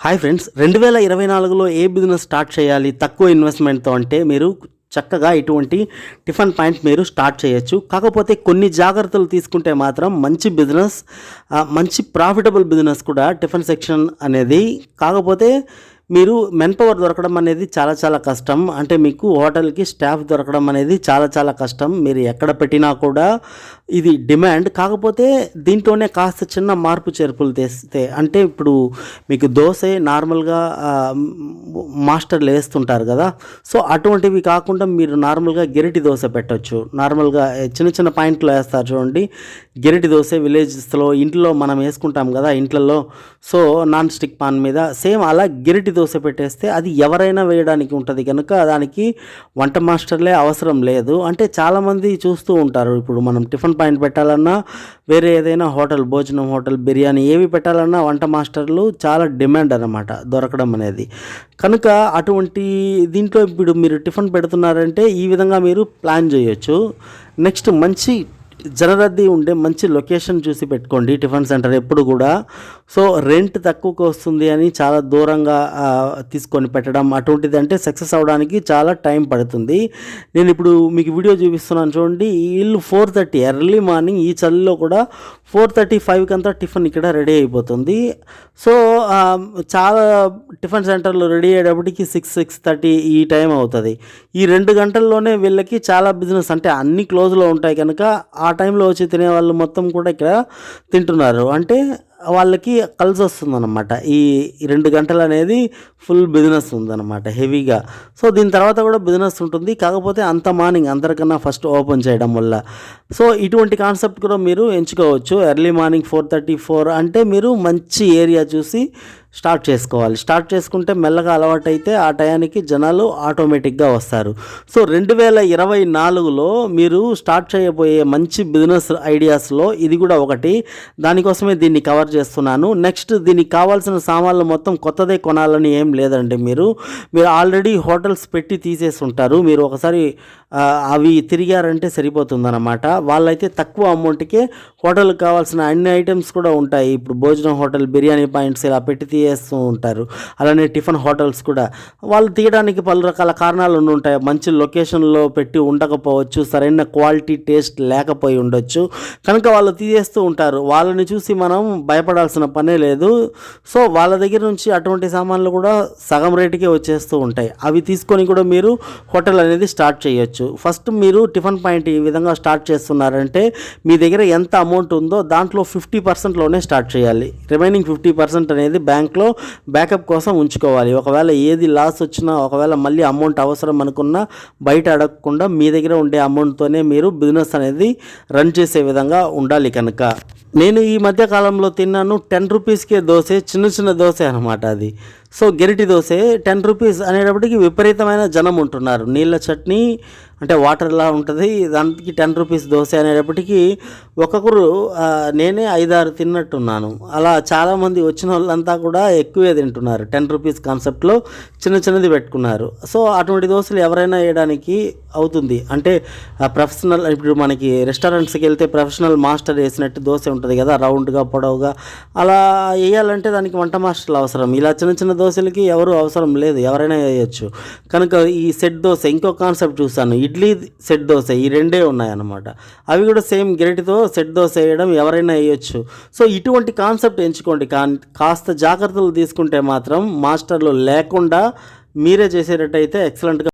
Hi friends రెండు వేల ఇరవై నాలుగులో ఏ బిజినెస్ స్టార్ట్ చేయాలి? తక్కువ ఇన్వెస్ట్మెంట్తో అంటే మీరు చక్కగా ఇటువంటి టిఫిన్ పాయింట్ మీరు స్టార్ట్ చేయొచ్చు. కాకపోతే కొన్ని జాగ్రత్తలు తీసుకుంటే మాత్రం మంచి బిజినెస్ మంచి ప్రాఫిటబుల్ బిజినెస్ కూడా టిఫిన్ సెక్షన్ అనేది కాకపోతే మీరు మెన్ పవర్ దొరకడం అనేది చాలా చాలా కష్టం. అంటే మీకు హోటల్కి స్టాఫ్ దొరకడం అనేది చాలా చాలా కష్టం. మీరు ఎక్కడ పెట్టినా కూడా ఇది డిమాండ్ కాకపోతే దీంట్లోనే కాస్త చిన్న మార్పు చేర్పులు తెస్తే అంటే ఇప్పుడు మీకు దోశ నార్మల్గా మాస్టర్లు వేస్తుంటారు కదా. సో అటువంటివి కాకుండా మీరు నార్మల్గా గిరిటి దోశ పెట్టొచ్చు. నార్మల్గా చిన్న చిన్న పాయింట్లు వేస్తారు చూడండి. గిరిటి దోశ విలేజెస్లో ఇంట్లో మనం వేసుకుంటాం కదా ఇంట్లలో. సో నాన్ స్టిక్ పాన్ మీద. సేమ్ అలా గిరిటి దోశ పెట్టేస్తే అది ఎవరైనా వేయడానికి ఉంటుంది. కనుక దానికి వంట మాస్టర్లే అవసరం లేదు. అంటే చాలామంది చూస్తూ ఉంటారు. ఇప్పుడు మనం టిఫిన్ పాయింట్ పెట్టాలన్నా వేరే ఏదైనా హోటల్ భోజనం హోటల్ బిర్యానీ ఏవి పెట్టాలన్నా వంట మాస్టర్లు చాలా డిమాండ్ అన్నమాట దొరకడం అనేది. కనుక అటువంటి దీంట్లో ఇప్పుడు మీరు టిఫిన్ పెడుతున్నారంటే ఈ విధంగా మీరు ప్లాన్ చేయొచ్చు. నెక్స్ట్ మంచి జనరద్దీ ఉండే మంచి లొకేషన్ చూసి పెట్టుకోండి టిఫిన్ సెంటర్ ఎప్పుడు కూడా. సో రెంట్ తక్కువకు వస్తుంది అని చాలా దూరంగా తీసుకొని పెట్టడం అటువంటిది అంటే సక్సెస్ అవ్వడానికి చాలా టైం పడుతుంది. నేను ఇప్పుడు మీకు వీడియో చూపిస్తున్నాను చూడండి ఇల్లు ఫోర్ థర్టీ ఎర్లీ మార్నింగ్ ఈ చలిలో కూడా ఫోర్ థర్టీ ఫైవ్కి అంతా టిఫిన్ ఇక్కడ రెడీ అయిపోతుంది. సో చాలా టిఫిన్ సెంటర్లు రెడీ అయ్యేటప్పటికి సిక్స్ సిక్స్ థర్టీ ఈ టైం అవుతుంది. ఈ రెండు గంటల్లోనే వీళ్ళకి చాలా బిజినెస్ అంటే అన్ని క్లోజ్లో ఉంటాయి కనుక ఆ టైంలో వచ్చి తినే వాళ్ళు మొత్తం కూడా ఇక్కడ తింటున్నారు. అంటే వాళ్ళకి కలిసి వస్తుందన్నమాట. ఈ ఈ రెండు గంటలు అనేది ఫుల్ బిజినెస్ ఉందన్నమాట హెవీగా సో దీని తర్వాత కూడా బిజినెస్ ఉంటుంది. కాకపోతే అంత మార్నింగ్ అందరికన్నా ఫస్ట్ ఓపెన్ చేయడం వల్ల. సో ఇటువంటి కాన్సెప్ట్ కూడా మీరు ఎంచుకోవచ్చు. Early morning four thirty four అంటే మీరు మంచి ఏరియా చూసి స్టార్ట్ చేసుకోవాలి. స్టార్ట్ చేసుకుంటే మెల్లగా అలవాటైతే ఆ టయానికి జనాలు ఆటోమేటిక్గా వస్తారు. సో రెండు వేల ఇరవై నాలుగులో మీరు స్టార్ట్ చేయబోయే మంచి బిజినెస్ ఐడియాస్లో ఇది కూడా ఒకటి. దానికోసమే దీన్ని కవర్ చేస్తున్నాను. నెక్స్ట్ దీనికి కావాల్సిన సామాన్లు మొత్తం కొత్తదే కొనాలని ఏం లేదండి మీరు. మీరు ఆల్రెడీ హోటల్స్ పెట్టి తీసేసి ఉంటారు. మీరు ఒకసారి అవి తిరిగారంటే సరిపోతుందన్నమాట. వాళ్ళైతే తక్కువ అమౌంట్కే హోటల్కి కావాల్సిన అన్ని ఐటమ్స్ కూడా ఉంటాయి. ఇప్పుడు భోజనం హోటల్ బిర్యానీ పాయింట్స్ ఇలా పెట్టి చేస్తూ ఉంటారు. అలానే టిఫిన్ హోటల్స్ కూడా. వాళ్ళు తీయడానికి పలు రకాల కారణాలు ఉంటాయి మంచి లొకేషన్లో పెట్టి ఉండకపోవచ్చు. సరైన క్వాలిటీ టేస్ట్ లేకపోయి ఉండొచ్చు. కనుక వాళ్ళు తీసేస్తూ ఉంటారు. వాళ్ళని చూసి మనం భయపడాల్సిన పనే లేదు. సో వాళ్ళ దగ్గర నుంచి అటువంటి సామాన్లు కూడా సగం రేటుకే వచ్చేస్తూ ఉంటాయి. అవి తీసుకొని కూడా మీరు హోటల్ అనేది స్టార్ట్ చేయొచ్చు. ఫస్ట్ మీరు టిఫిన్ పాయింట్ ఈ విధంగా స్టార్ట్ చేస్తున్నారంటే మీ దగ్గర ఎంత అమౌంట్ ఉందో దాంట్లో ఫిఫ్టీ పర్సెంట్లోనే స్టార్ట్ చేయాలి. రిమైనింగ్ ఫిఫ్టీ పర్సెంట్ అనేది బ్యాంక్ బ్యాంక్లో బ్యాకప్ కోసం ఉంచుకోవాలి. ఒకవేళ ఏది లాస్ వచ్చినా ఒకవేళ మళ్ళీ అమౌంట్ అవసరం అనుకున్నా బయట అడగకుండా మీ దగ్గర ఉండే అమౌంట్తోనే మీరు బిజినెస్ అనేది రన్ చేసే విధంగా ఉండాలి కనుక. నేను ఈ మధ్య కాలంలో తిన్నాను. టెన్ రూపీస్కే దోశ చిన్న చిన్న దోశ అనమాట అది. సో గెరిటి దోశ టెన్ రూపీస్ అనేటప్పటికి విపరీతమైన జనం ఉంటున్నారు. నీళ్ళ చట్నీ అంటే వాటర్లా ఉంటుంది దానికి టెన్ రూపీస్ దోశ అనేటప్పటికీ ఒక్కొక్కరు నేనే ఐదారు తిన్నట్టున్నాను. అలా చాలామంది వచ్చిన వాళ్ళంతా కూడా ఎక్కువే తింటున్నారు. టెన్ రూపీస్ కాన్సెప్ట్లో చిన్న చిన్నది పెట్టుకున్నారు. సో అటువంటి దోశలు ఎవరైనా వేయడానికి అవుతుంది. అంటే ప్రొఫెషనల్ ఇప్పుడు మనకి రెస్టారెంట్స్కి వెళ్తే ప్రొఫెషనల్ మాస్టర్ వేసినట్టు దోశ ఉంటుంది కదా రౌండ్గా పొడవుగా అలా వేయాలంటే దానికి వంట మాస్టర్లు అవసరం. ఇలా చిన్న చిన్న దోశలకి ఎవరు అవసరం లేదు ఎవరైనా వేయచ్చు. కనుక ఈ సెట్ దోశ ఇంకో కాన్సెప్ట్ చూసాను ఇడ్లీ సెట్ దోశ ఈ రెండే ఉన్నాయన్నమాట. అవి కూడా సేమ్ గెరిటితో సెట్ దోశ వేయడం ఎవరైనా వేయచ్చు. సో ఇటువంటి కాన్సెప్ట్ ఎంచుకోండి. కా కాస్త జాగ్రత్తలు తీసుకుంటే మాత్రం మాస్టర్లు లేకుండా మీరే చేసేటట్టయితే ఎక్సలెంట్గా